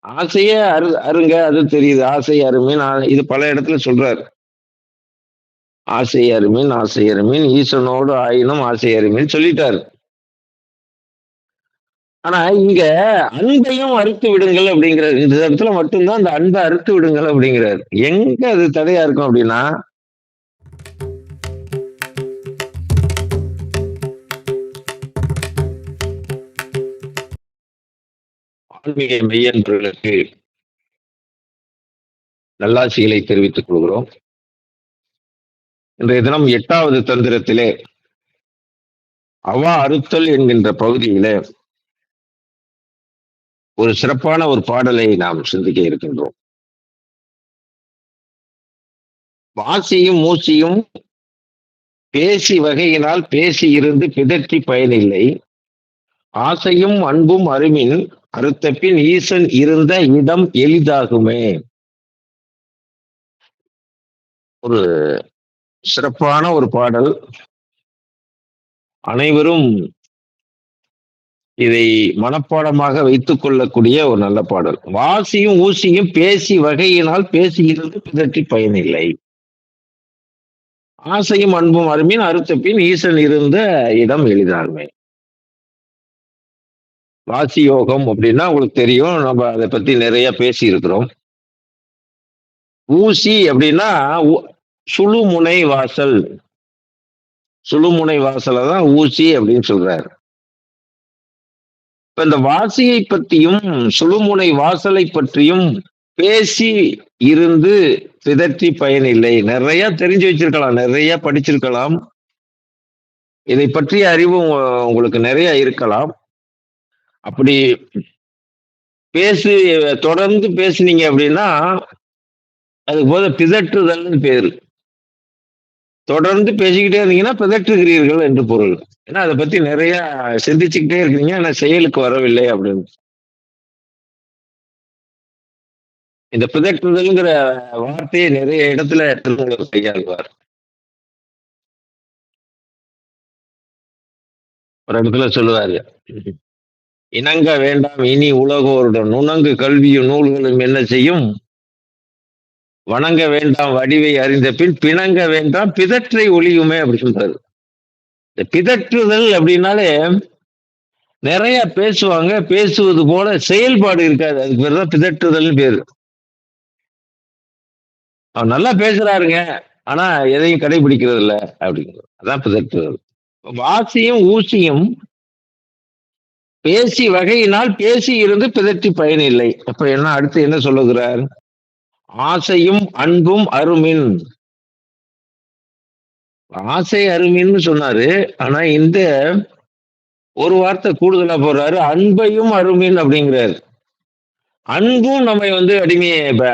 ஆசையே அரு அருங்க அது தெரியுது. ஆசை அருமின் ஆ இது பல இடத்துல சொல்றாரு. ஆசை அருமின், ஆசை அருமின் ஈசனோடு ஆயினும் ஆசை அருமின் சொல்லிட்டாரு. ஆனா, இங்க அன்பையும் அறுத்து விடுங்கள் அப்படிங்கிறார் இந்த இடத்துல மட்டும்தான் அந்த அன்பை அறுத்து விடுங்கள் அப்படிங்கிறாரு. எங்க அது தடையா இருக்கும் அப்படின்னா ஆன்மீக மெய்யன்பர்களுக்கு நல்லாசிகளை தெரிவித்துக் கொள்கிறோம். இன்றைய தினம் எட்டாவது தந்திரத்திலே அவா அறுத்தல் என்கின்ற பகுதியிலே ஒரு சிறப்பான ஒரு பாடலை நாம் சிந்திக்க இருக்கின்றோம். வாசியும் மூசியும் பேசி வகையினால் பேசி இருந்து பிதற்றி பயனில்லை. ஆசையும் அன்பும் அருமின் அறுத்தபின் ஈசன் இருந்த இடம் எளிதாகுமே. ஒரு சிறப்பான ஒரு பாடல். அனைவரும் இதை மனப்பாடமாக வைத்துக் கொள்ளக்கூடிய ஒரு நல்ல பாடல். வாசியும் ஊசியும் பேசி வகையினால் பேசி இருந்து பிதற்றி பயனில்லை. ஆசையும் அன்பும் அருமின் அறுத்தபின் ஈசன் இருந்த இடம் எளிதாகுமே. வாசி யோகம் அப்படின்னா உங்களுக்கு தெரியும். நம்ம அதை பத்தி நிறைய பேசியிருக்கிறோம். ஊசி அப்படின்னா சுழுமுனை வாசல். சுழுமுனை வாசலை தான் ஊசி அப்படின்னு சொல்றாரு. இப்ப இந்த வாசியை பற்றியும் சுழுமுனை வாசலை பற்றியும் பேசி இருந்து பிதற்றி பயனில்லை. நிறைய தெரிஞ்சு வச்சிருக்கலாம். நிறைய படிச்சிருக்கலாம். இதை பற்றிய அறிவு உங்களுக்கு நிறைய இருக்கலாம். அப்படி பேசி தொடர்ந்து பேசுனீங்க அப்படின்னா, அது போத பிதற்றுதல்னு பேரு. தொடர்ந்து பேசிக்கிட்டே இருந்தீங்கன்னா, பிதற்றுகிறீர்கள் என்று பொருள். ஏன்னா அதை பத்தி நிறைய சிந்திச்சுக்கிட்டே இருக்கீங்க. ஆனா செயலுக்கு வரவில்லை அப்படின்னு. இந்த பிதற்றுதல்ங்கிற வார்த்தையை நிறைய இடத்துல திருமணம் கையாள்வார் ஒரு இடத்துல சொல்லுவாரு. இணங்க வேண்டாம் இனி உலகோருடன் நுணங்கு கல்வியும் நூல்களும் என்ன செய்யும்? வணங்க வேண்டாம் வடிவை அறிந்த பின் பிணங்க வேண்டாம் பிதற்றை ஒழியுமே அப்படி சொல்றாரு. இந்த பிதற்றுதல் அப்படின்னாலே நிறைய பேசுவாங்க. பேசுவது போல செயல்பாடு இருக்காது. அதுக்கு பேர் தான் பிதற்றுதல்னு பேரு. அவர் நல்லா பேசுறாருங்க. ஆனா எதையும் கடைபிடிக்கிறது இல்லை அப்படிங்கிறது. அதான் பிதற்றுதல். வாசியும் ஊசியும் பேசி வகையினால் பேசி இருந்து பிதற்றி பயனில்லை. அப்ப என்ன அடுத்து என்ன சொல்லுகிறார்? ஆசையும் அன்பும் அருமின். ஆசை அருமின்னு சொன்னாரு. ஆனா இந்த ஒரு வார்த்தை கூடுதலா போடுறாரு. அன்பையும் அருமின் அப்படிங்கிறாரு. அன்பும் நம்மை வந்து அடிமை ப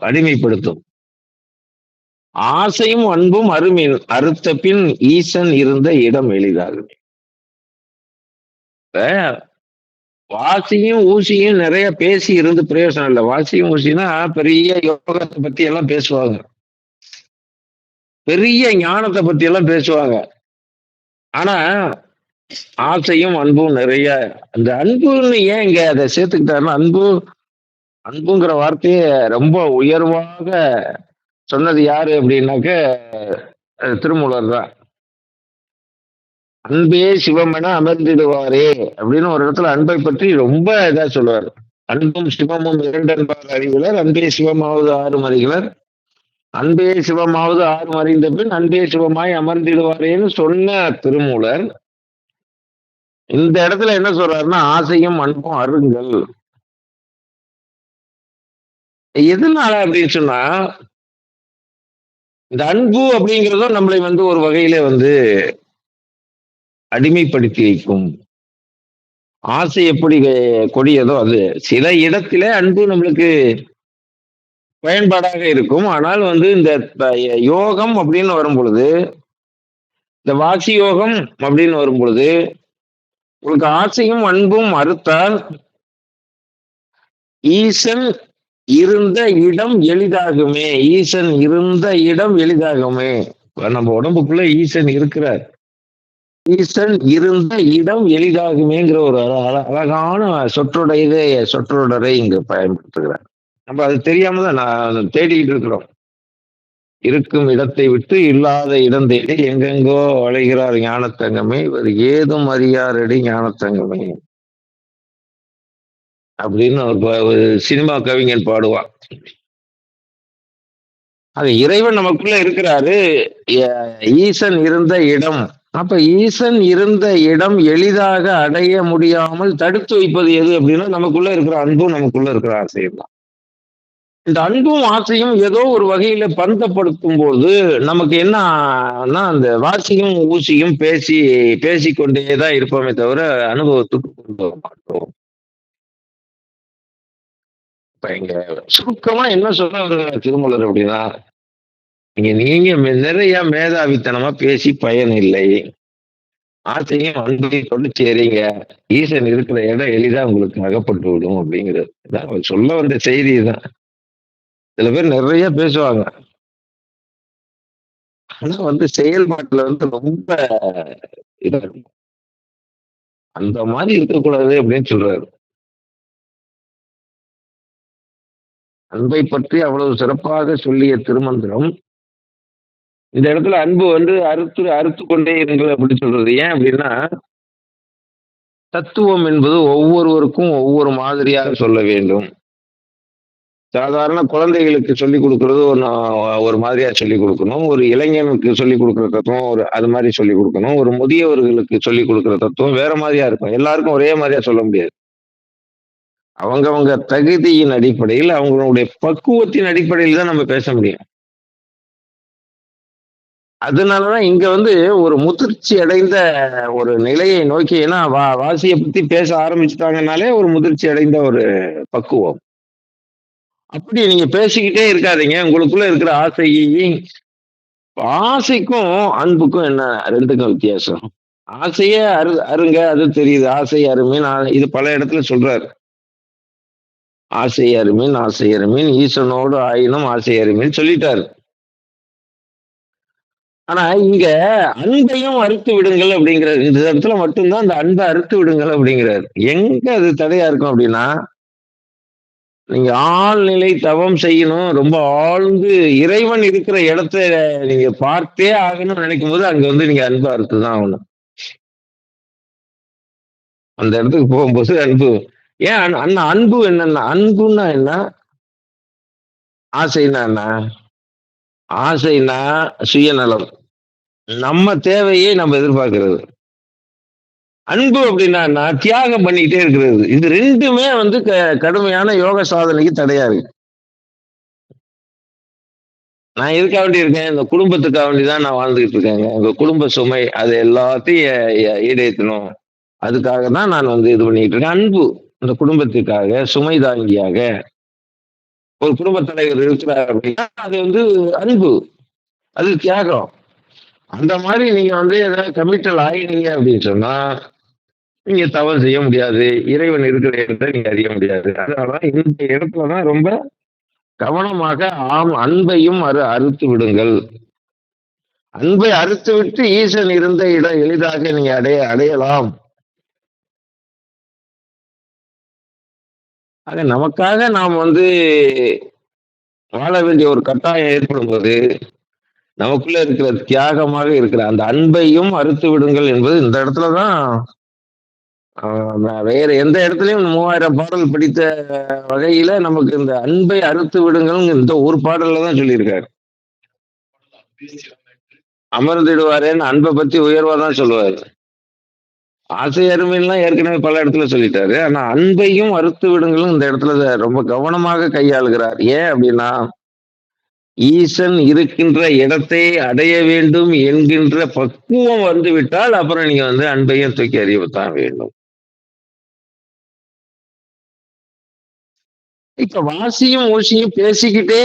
அடிமைப்படுத்தும். ஆசையும் அன்பும் அருமின் அறுத்த பின் ஈசன் இருந்த இடம் எளிதாகுமே. இப்ப வாசியும், ஊசியும் நிறைய பேசி இருந்து பிரயோசனம் இல்லை வாசியும், ஊசினா பெரிய யோகத்தை பத்தி எல்லாம் பேசுவாங்க. பெரிய ஞானத்தை பத்தி எல்லாம் பேசுவாங்க. ஆனா, ஆசையும் அன்பும் நிறைய அந்த அன்புன்னு ஏன் இங்க அதை சேர்த்துக்கிட்டாருன்னா, அன்பு அன்புங்கிற வார்த்தையை ரொம்ப உயர்வாக சொன்னது யாரு அப்படின்னாக்க, திருமூலர் தான். அன்பே சிவமென அமர்ந்திடுவாரே அப்படின்னு ஒரு இடத்துல அன்பை பற்றி ரொம்ப இதா சொல்லுவாரு. அன்பும் சிவமும் இரண்டென்பார் அறிவிலர் அன்பே சிவமாவது ஆறும் அறிகிலர். அன்பே சிவமாவது ஆறும் அறிந்த பின் அன்பே சிவமாய் அமர்ந்திடுவாரேன்னு சொன்ன திருமூலர் இந்த இடத்துல என்ன சொல்றாருன்னா, ஆசையும் அன்பும் அருங்கள். எதனால அப்படின்னு சொன்னா இந்த அன்பு அப்படிங்கிறதும் நம்மளை வந்து ஒரு வகையில வந்து அடிமைப்படுத்தி வைக்கும். ஆசை எப்படி கொடியதோ அது. சில இடத்திலே அன்பு நம்மளுக்கு பயன்பாடாக இருக்கும். ஆனால் வந்து இந்த யோகம் அப்படின்னு வரும் பொழுது இந்த வாசி யோகம் அப்படின்னு வரும்பொழுது, உங்களுக்கு ஆசையும் அன்பும் மறுத்தால் ஈசன் இருந்த இடம் எளிதாகுமே. ஈசன் இருந்த இடம் எளிதாகுமே. நம்ம உடம்புக்குள்ள ஈசன் இருக்கிறார். ஈசன் இருந்த இடம் எளிதாகுமேங்கிற ஒரு அழ- அழகான சொற்றொடையதை சொற்றொடரை இங்க பயன்படுத்துகிறார். நம்ம அது தெரியாம தான் நான் தேடிக்கிட்டு இருக்கிறோம். இருக்கும் இடத்தை விட்டு இல்லாத இடம் தேடி எங்கெங்கோ அழைகிறார் ஞானத்தங்கமே இவர் ஏதும் அறியாரடி ஞானத்தங்கமே. அப்படின்னு ஒரு சினிமா கவிஞன் பாடுவான். அது இறைவன் நமக்குள்ள இருக்கிறாரு. ஈசன் இருந்த இடம் அப்ப ஈசன் இருந்த இடம் எளிதாக அடைய முடியாமல் தடுத்து வைப்பது எது அப்படின்னா நமக்குள்ள இருக்கிற அன்பும் நமக்குள்ள இருக்கிற ஆசையும் தான். இந்த அன்பும் ஆசையும் ஏதோ ஒரு வகையில பந்தப்படுத்தும் போது நமக்கு என்ன அந்த வாசியும் ஊசியும் பேசி பேசிக்கொண்டேதான் இருப்போமே தவிர அனுபவத்துக்கு கொண்டு வர மாட்டோம். இப்ப இங்க சுருக்கமா என்ன சொல்ல திருமலர் அப்படின்னா இங்க நீங்க நிறைய மேதாவித்தனமா பேசி பயன் இல்லை ஆசையும் அன்பையும் கொண்டு சேரீங்க. ஈசன் இருக்கிற இடம் எளிதா உங்களுக்கு அகப்பட்டு விடும் அப்படிங்கிறது அவர் சொல்ல வந்த செய்தி தான். சில பேர் நிறைய பேசுவாங்க. ஆனா வந்து செயல்பாட்டுல வந்து ரொம்ப இதா இருக்கும். அந்த மாதிரி இருக்கக்கூடாது அப்படின்னு சொல்றாரு. அன்பை பற்றி அவ்வளவு சிறப்பாக சொல்லிய திருமந்திரம் இந்த இடத்துல அன்பு வந்து அறுத்து அறுத்து கொண்டே இருங்கள் அப்படின்னு சொல்றது. ஏன் அப்படின்னா தத்துவம் என்பது ஒவ்வொருவருக்கும் ஒவ்வொரு மாதிரியாக சொல்ல வேண்டும். சாதாரண குழந்தைகளுக்கு சொல்லிக் கொடுக்கறது ஒரு ஒரு மாதிரியா சொல்லிக் கொடுக்கணும். ஒரு இளைஞனுக்கு சொல்லிக் கொடுக்குற தத்துவம் ஒரு அது மாதிரி சொல்லிக் கொடுக்கணும். ஒரு முதியவர்களுக்கு சொல்லிக் கொடுக்குற தத்துவம் வேற மாதிரியா இருக்கும். எல்லாருக்கும் ஒரே மாதிரியா சொல்ல முடியாது. அவங்கவங்க தகுதியின் அடிப்படையில் அவங்களுடைய பக்குவத்தின் அடிப்படையில் தான் நம்ம பேச முடியும். அதனாலதான் இங்க வந்து ஒரு முதிர்ச்சி அடைந்த ஒரு நிலையை நோக்கி ஏன்னா வா வாசியை பத்தி பேச ஆரம்பிச்சுட்டாங்கனாலே ஒரு முதிர்ச்சி அடைந்த ஒரு பக்குவம். அப்படி நீங்க பேசிக்கிட்டே இருக்காதீங்க. உங்களுக்குள்ள இருக்கிற ஆசையையும் ஆசைக்கும் அன்புக்கும் என்ன ரெண்டுக்கும் வித்தியாசம்? ஆசையே அரு அருங்க அது தெரியுது. ஆசை அருமின் ஆ- இது பல இடத்துல சொல்றாரு. ஆசை அருமின் ஆசை அருமின் ஈசனோடு ஆயினும் ஆசை அருமின் சொல்லிட்டாரு. ஆனா இங்க அன்பையும் அறுத்து விடுங்கள் அப்படிங்கிறார். இந்த இடத்துல மட்டும்தான் அந்த அன்பை அறுத்து விடுங்கள் அப்படிங்கிறார். எங்க அது தடையா இருக்கும் அப்படின்னா நீங்க ஆழ்நிலை தவம் செய்யணும் ரொம்ப ஆழ்ந்து இறைவன் இருக்கிற இடத்த நீங்க பார்த்தே ஆகணும்னு நினைக்கும் போது அங்க வந்து நீங்க அன்பு அறுத்து தான் ஆகணும். அந்த இடத்துக்கு போகும்போது அன்பு. ஏன் அன்- அண்ணா அன்பு என்னன்னா அன்புன்னா என்ன? ஆசைன்னா என்ன? ஆசைனா சுயநலம். நம்ம தேவையை நம்ம எதிர்பார்க்கிறது. அன்பு அப்படின்னா தியாகம் பண்ணிக்கிட்டே இருக்கிறது. இது ரெண்டுமே வந்து க- கடுமையான யோக சாதனைக்கு தடையா இருக்கு. நான் எதுக்காக வேண்டி இருக்கேன்? இந்த குடும்பத்துக்காக வேண்டி தான் நான் வாழ்ந்துகிட்டு இருக்கேங்க. உங்க குடும்ப சுமை அது எல்லாத்தையும் ஈடேற்றணும். அதுக்காக தான் நான் வந்து இது பண்ணிட்டு இருக்கேன். அன்பு இந்த குடும்பத்துக்காக சுமை தாங்கியாக ஒரு குடும்ப தலைவர் இருக்கிறார் அப்படின்னா அது வந்து அன்பு. அது தியாகம். அந்த மாதிரி நீங்க வந்து ஏதாவது கமிட்டல் ஆயினீங்க அப்படின்னு சொன்னா நீங்க தவறு செய்ய முடியாது. இறைவன் இருக்கிற இடத்தை நீங்க அறிய முடியாது. அதனாலதான் இந்த இடத்துலதான் ரொம்ப கவனமாக ஆம் அன்பையும் அறு அறுத்து விடுங்கள். அன்பை அறுத்து விட்டு ஈசன் இருந்த இடம் எளிதாக நீங்க அடைய அடையலாம். ஆக நமக்காக நாம் வந்து வாழ வேண்டிய ஒரு கட்டாயம் ஏற்படும் போது நமக்குள்ள இருக்கிற தியாகமாக இருக்கிற அந்த அன்பையும் அறுத்து விடுங்கள் என்பது இந்த இடத்துலதான் தான் வேற எந்த இடத்துலயும் மூவாயிரம் பாடல் படித்த வகையில நமக்கு இந்த அன்பை அறுத்து விடுங்கள் இந்த ஒரு பாடல்ல தான் சொல்லியிருக்காரு. அமர்ந்திடுவாரேன்னு அன்பை பத்தி உயர்வா தான் சொல்லுவாரு. ஆசை அருமையெல்லாம் ஏற்கனவே பல இடத்துல சொல்லிட்டாரு. ஆனா அன்பையும் அறுத்து விடுங்களும் இந்த இடத்துல ரொம்ப கவனமாக கையாளுகிறார். ஏன் அப்படின்னா ஈசன் இருக்கின்ற இடத்தை அடைய வேண்டும் என்கின்ற பக்குவம் வந்து விட்டால் அப்புறம் நீங்க வந்து அன்பையும் தூக்கி அறியத்தான் வேண்டும். இப்ப வாசியும் ஊசியும் பேசிக்கிட்டே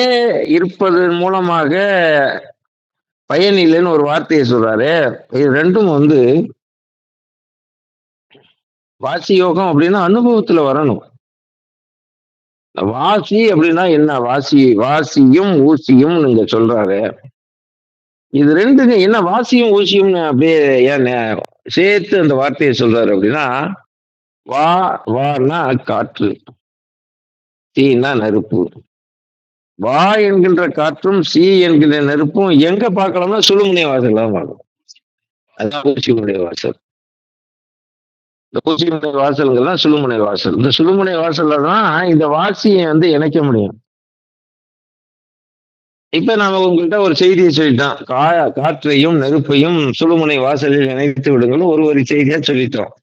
இருப்பதன் மூலமாக பயன் இல்லைன்னு ஒரு வார்த்தையை சொல்றாரு. இது ரெண்டும் வந்து வாசி யோகம் அப்படின்னா அனுபவத்துல வரணும். வாசி அப்படின்னா என்ன? வாசி வாசியும் ஊசியும் நீங்க சொல்றாரு. இது ரெண்டுங்க என்ன? வாசியும் ஊசியும் அப்படியே ஏன் சேர்த்து அந்த வார்த்தையை சொல்றாரு அப்படின்னா வா வான்னா காற்று தீனா நெருப்பு. வா என்கின்ற காற்றும் சி என்கின்ற நெருப்பும் எங்க பார்க்கலாம்னா சுழுமுனை வாசல் தான் பார்க்கணும். அதுதான் ஊசியுடைய வாசல். இந்த ஊசிமுனை வாசல்கள் சுழுமுனை வாசல். இந்த சுழுமுனை வாசல்ல தான் இந்த வாசியை வந்து இணைக்க முடியும். இப்ப நாம உங்கள்கிட்ட ஒரு செய்தியை சொல்லிட்டோம். கா காற்றையும் நெருப்பையும் சுழுமுனை வாசலில் இணைத்து விடுங்கள். ஒரு ஒரு செய்தியா சொல்லிட்டோம்.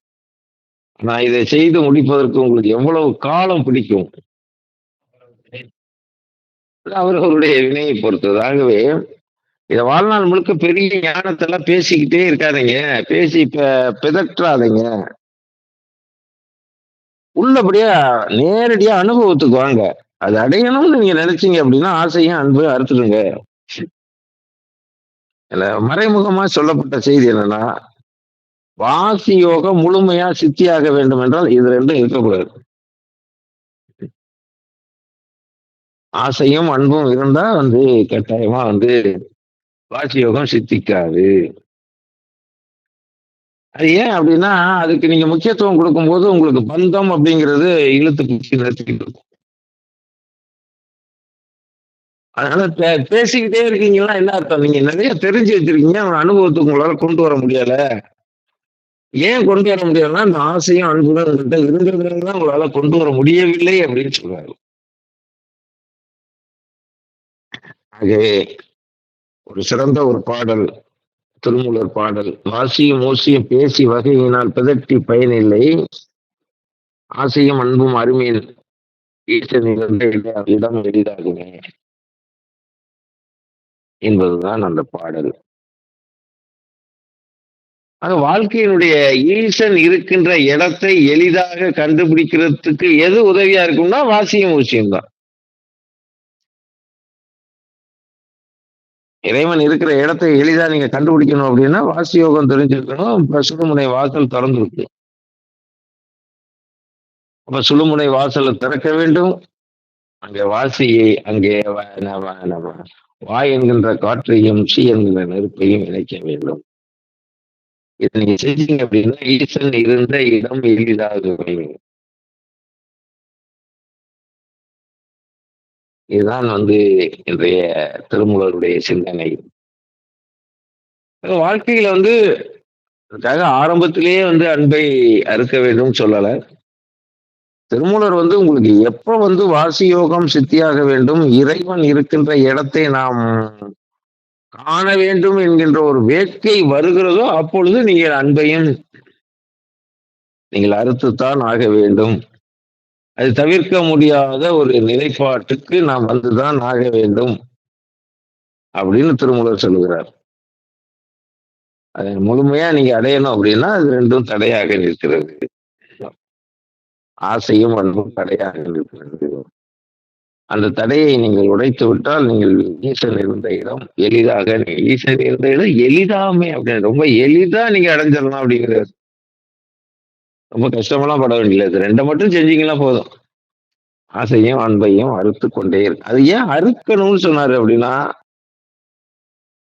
நான் இதை செய்து முடிப்பதற்கு உங்களுக்கு எவ்வளவு காலம் பிடிக்கும்? அவர்களுடைய வினையை பொறுத்தது ஆகவே இத வாழ்நாள் முழுக்க பெரிய ஞானத்தெல்லாம் பேசிக்கிட்டே இருக்காதீங்க. பேசி இப்ப பிதற்றாதீங்க. உள்ளபடியா நேரடியா அனுபவத்துக்கு வாங்க. அது அடையணும்னு நீங்க நினைச்சீங்க அப்படின்னா ஆசையும் அன்பு அறுத்துடுங்க. மறைமுகமா சொல்லப்பட்ட செய்தி என்னன்னா வாசி யோகம் முழுமையா சித்தியாக வேண்டும் என்றால் இது ரெண்டும் இருக்கக்கூடாது. ஆசையும் அன்பும் இருந்தா வந்து கட்டாயமா வந்து வாசி யோகம் சித்திக்காது. அது ஏன் அப்படின்னா அதுக்கு நீங்க முக்கியத்துவம் கொடுக்கும்போது உங்களுக்கு பந்தம் அப்படிங்கிறது இழுத்து பிடிச்சி நிறுத்திக்கிட்டு இருக்கும். அதனால பேசிக்கிட்டே இருக்கீங்கன்னா என்ன அர்த்தம்? நீங்க நிறைய தெரிஞ்சு வச்சிருக்கீங்க அவன் அனுபவத்துக்கு உங்களால கொண்டு வர முடியல. ஏன் கொண்டு வர முடியலன்னா அந்த ஆசையும் அன்புடன் உங்கள்கிட்ட இருந்ததுனால உங்களால கொண்டு வர முடியவில்லை அப்படின்னு சொல்றாரு. ஆகவே ஒரு சிறந்த ஒரு பாடல் திருமூலர் பாடல். வாசியும் ஓசியும் பேசி வகையினால் பிதற்றி பயனில்லை. ஆசையும் அன்பும் அருமையில் ஈசனிலிருந்து இடம் எளிதாகுமே என்பதுதான் அந்த பாடல். அது வாழ்க்கையினுடைய ஈசன் இருக்கின்ற இடத்தை எளிதாக கண்டுபிடிக்கிறதுக்கு எது உதவியா இருக்கும்னா வாசியும் ஊசியம் தான். இறைவன் இருக்கிற இடத்தை எளிதா நீங்க கண்டுபிடிக்கணும் அப்படின்னா வாசி யோகம் தெரிஞ்சிருக்கணும் சுடுமுனை வாசல் திறந்துருக்கு. அப்ப சுழுமுனை வாசலை திறக்க வேண்டும். அங்கே வாசியை அங்கே வா என்கின்ற காற்றையும் சி என்கின்ற நெருப்பையும் இணைக்க வேண்டும். இதை நீங்க செஞ்சீங்க அப்படின்னா ஈசன் இருந்த இடம் எளிதாகவே இதுதான் வந்து இன்றைய திருமூலருடைய சிந்தனை. வாழ்க்கையில வந்து அதுக்காக ஆரம்பத்திலேயே வந்து அன்பை அறுக்க வேண்டும் சொல்லல. திருமூலர் வந்து உங்களுக்கு எப்ப வந்து வாசி யோகம் சித்தியாக வேண்டும் இறைவன் இருக்கின்ற இடத்தை நாம் காண வேண்டும் என்கின்ற ஒரு வேட்கை வருகிறதோ அப்பொழுது நீங்கள் அன்பையும் நீங்கள் அறுத்துத்தான் ஆக வேண்டும். அது தவிர்க்க முடியாத ஒரு நிலைப்பாட்டுக்கு நாம் வந்துதான் ஆக வேண்டும் அப்படின்னு திருமூலர் சொல்லுகிறார். அதை முழுமையா நீங்க அடையணும் அப்படின்னா அது ரெண்டும் தடையாக நிற்கிறது. ஆசையும் அன்பும் தடையாக நிற்கிறது. அந்த தடையை நீங்கள் உடைத்து விட்டால் நீங்கள் ஈசன் இருந்த இடம் எளிதாக ஈசன் இருந்த இடம் எளிதாமே அப்படின்னு ரொம்ப எளிதா நீங்க அடைஞ்சிடலாம் அப்படிங்கிறது ரொம்ப கஷ்டமெல்லாம் பட வேண்டியது ரெண்டை மட்டும் செஞ்சீங்கன்னா போதும். ஆசையும் அன்பையும் அறுத்து கொண்டே இருக்கு அது ஏன் அறுக்கணும்னு சொன்னாரு அப்படின்னா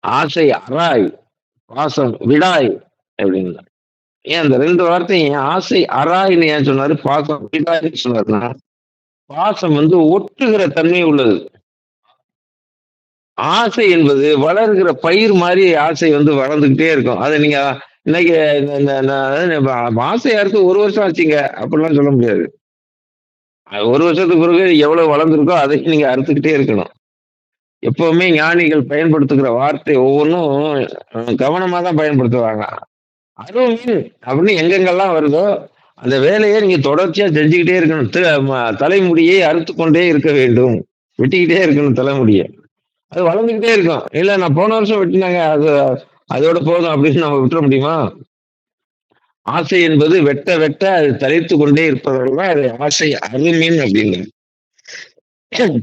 ஆசை அறாய் பாசம் விடாய் அப்படின்னு. ஏன் அந்த ரெண்டு வார்த்தையும் ஆசை அறாயின்னு ஏன் சொன்னாரு பாசம் விடாய்ன்னு சொன்னாருன்னா பாசம் வந்து ஒட்டுகிற தன்மை உள்ளது. ஆசை என்பது வளர்கிற பயிர் மாதிரி ஆசை வந்து வளர்ந்துகிட்டே இருக்கும். அதை நீங்க இன்னைக்கு ஆசையா இருக்கு ஒரு வருஷம் ஆச்சுங்க. அப்படிலாம் சொல்ல முடியாது. ஒரு வருஷத்துக்கு பிறகு எவ்வளவு வளர்ந்துருக்கோ அதை நீங்க அறுத்துக்கிட்டே இருக்கணும். எப்பவுமே ஞானிகள் பயன்படுத்துகிற வார்த்தை ஒவ்வொன்றும் கவனமா தான் பயன்படுத்துவாங்க. அதுவும் அப்படின்னு எங்கெங்கெல்லாம் வருதோ அந்த வேலையை நீங்க தொடர்ச்சியா செஞ்சுக்கிட்டே இருக்கணும். தலைமுடியை அறுத்து கொண்டே இருக்க வேண்டும். வெட்டிக்கிட்டே இருக்கணும் தலைமுடியை. அது வளர்ந்துக்கிட்டே இருக்கும். இல்ல நான் போன வருஷம் வெட்டினாங்க. அது அதோட போதும் அப்படின்னு நம்ம விட்டுற முடியுமா? ஆசை என்பது வெட்ட வெட்ட அது தளித்து கொண்டே இருப்பதால் தான் அது ஆசை அருமீன் அப்படின்னு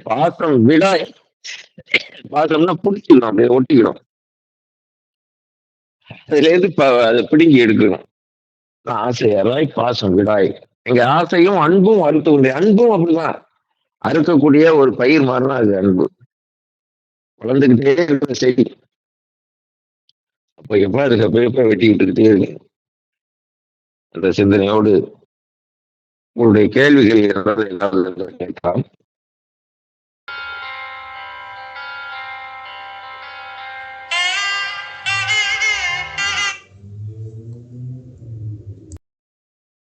பாசம் விடாய் பாசம்னா பிடிச்சிடும் அப்படியே ஒட்டிக்கிடும். அதுல இருந்து அதை பிடுங்கி எடுக்கணும். ஆசை அறாய் பாசம் விடாய். எங்க ஆசையும் அன்பும் அறுத்து கொண்டே அன்பும் அப்படிதான். அறுக்கக்கூடிய ஒரு பயிர் மாதிரினா அது அன்பு. வளர்ந்துகிட்டே இருக்கிற செடி. எப்போ அதுல பேப்பரை வெட்டிக்கிட்டு விட்டுக்கிட்டே அந்த சிந்தனையோடு உங்களுடைய கேள்விகள் ஏதாவது கேட்கலாம்